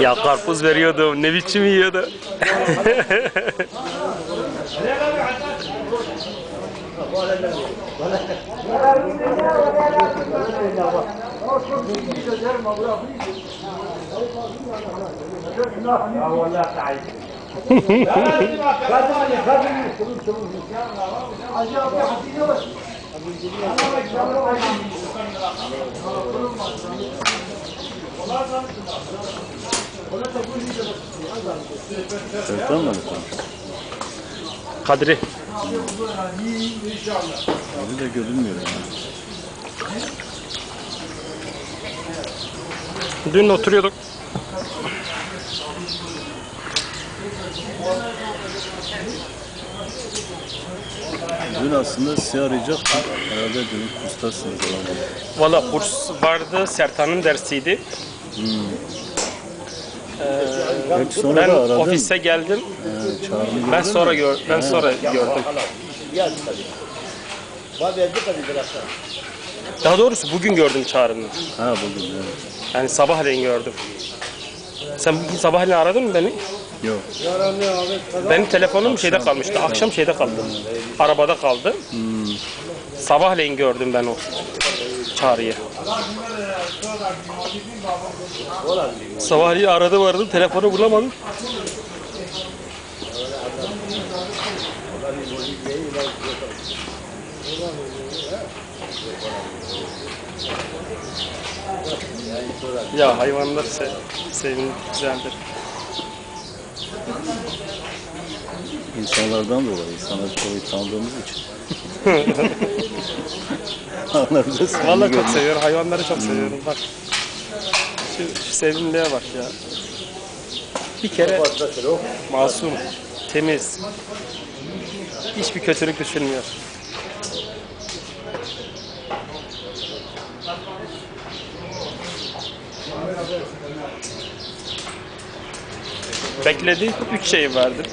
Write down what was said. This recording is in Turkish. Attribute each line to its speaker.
Speaker 1: Ya karpuz veriyordum. Ne biçim yiyordu.
Speaker 2: Serkan mı?
Speaker 1: Kadri.
Speaker 2: Abi de görünmüyor yani.
Speaker 1: Dün oturuyorduk.
Speaker 2: Dün aslında sizi arayacaktım. Herhalde dün kustasınız falan.
Speaker 1: Valla kurs vardı. Sertan'ın dersiydi.
Speaker 2: Hep sonra
Speaker 1: Ben
Speaker 2: da
Speaker 1: ofise geldim.
Speaker 2: Çağrını
Speaker 1: Ben sonra gör ben sonra gördüm. Daha doğrusu bugün gördüm çağrını.
Speaker 2: Ha buldum evet.
Speaker 1: Yani sabahleyin gördüm. Sen bugün sabahleyin aradın mı beni?
Speaker 2: Yok.
Speaker 1: Benim telefonum şeyde kalmıştı. Akşam şeyde kaldı. Arabada kaldı. Sabahleyin gördüm ben o çağrıyı. Sabahleyin aradım aradım telefonu bulamadım. Ya hayvanlar se sevimli, güzeldir.
Speaker 2: İnsanlardan dolayı sana çok tanıdığımız için.
Speaker 1: Vallahi çok
Speaker 2: gönder-
Speaker 1: seviyorum. Hayvanları çok seviyorum. Bak. Şu, şu sevimliğe bak ya. Bir kere masum, temiz. Hiçbir kötülük düşünmüyor. Bekledi. Üç şey verdim.